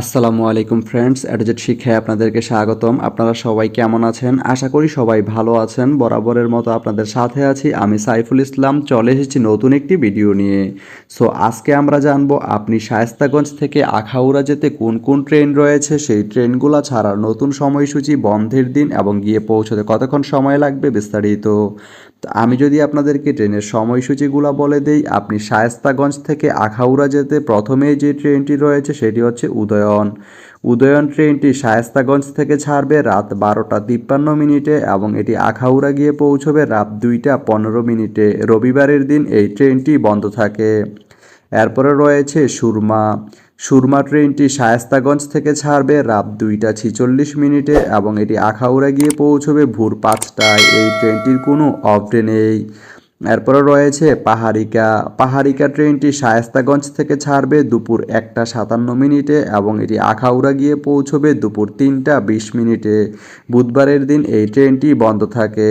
আসসালামু আলাইকুম ফ্রেন্ডস অ্যাডজেট শিক্ষায় আপনাদেরকে স্বাগতম। আপনারা সবাই কেমন আছেন? আশা করি সবাই ভালো আছেন। বরাবরের মতো আপনাদের সাথে আছি আমি সাইফুল ইসলাম। চলে এসেছি নতুন একটি ভিডিও নিয়ে। সো আজকে আমরা জানব, আপনি শায়েস্তাগঞ্জ থেকে আখাউড়া যেতে কোন কোন ট্রেন রয়েছে? সেই ট্রেনগুলো ছাড়ার নতুন সময়সূচি, বন্ধের দিন এবং গিয়ে পৌঁছতে কতক্ষণ সময় লাগবে বিস্তারিত। আমি যদি আপনাদেরকে ট্রেনের সময়সূচিগুলো বলে দেই, আপনি শায়েস্তাগঞ্জ থেকে আখাউড়া যেতে প্রথমেই যে ট্রেনটি রয়েছে, সেটি হচ্ছে উদয়ন। উদয়ন ট্রেনটি শায়েস্তাগঞ্জ থেকে ছাড়বে রাত বারোটা তিপ্পান্ন মিনিটে এবং এটি আখাউড়া গিয়ে পৌঁছবে রাত দুইটা পনেরো মিনিটে। রবিবারের দিন এই ট্রেনটি বন্ধ থাকে। এরপরে রয়েছে সুরমা। সুরমা ট্রেনটি শায়েস্তাগঞ্জ থেকে ছাড়বে রাত দুইটা ছিচল্লিশ মিনিটে এবং এটি আখাউড়া গিয়ে পৌঁছবে ভোর পাঁচটায়। এই ট্রেনটির কোনো অফডে নেই। এরপরে রয়েছে পাহাড়িকা। পাহাড়িকা ট্রেনটি শায়েস্তাগঞ্জ থেকে ছাড়বে দুপুর একটা সাতান্ন মিনিটে এবং এটি আখাউড়া গিয়ে পৌঁছবে দুপুর তিনটা বিশ মিনিটে। বুধবারের দিন এই ট্রেনটি বন্ধ থাকে।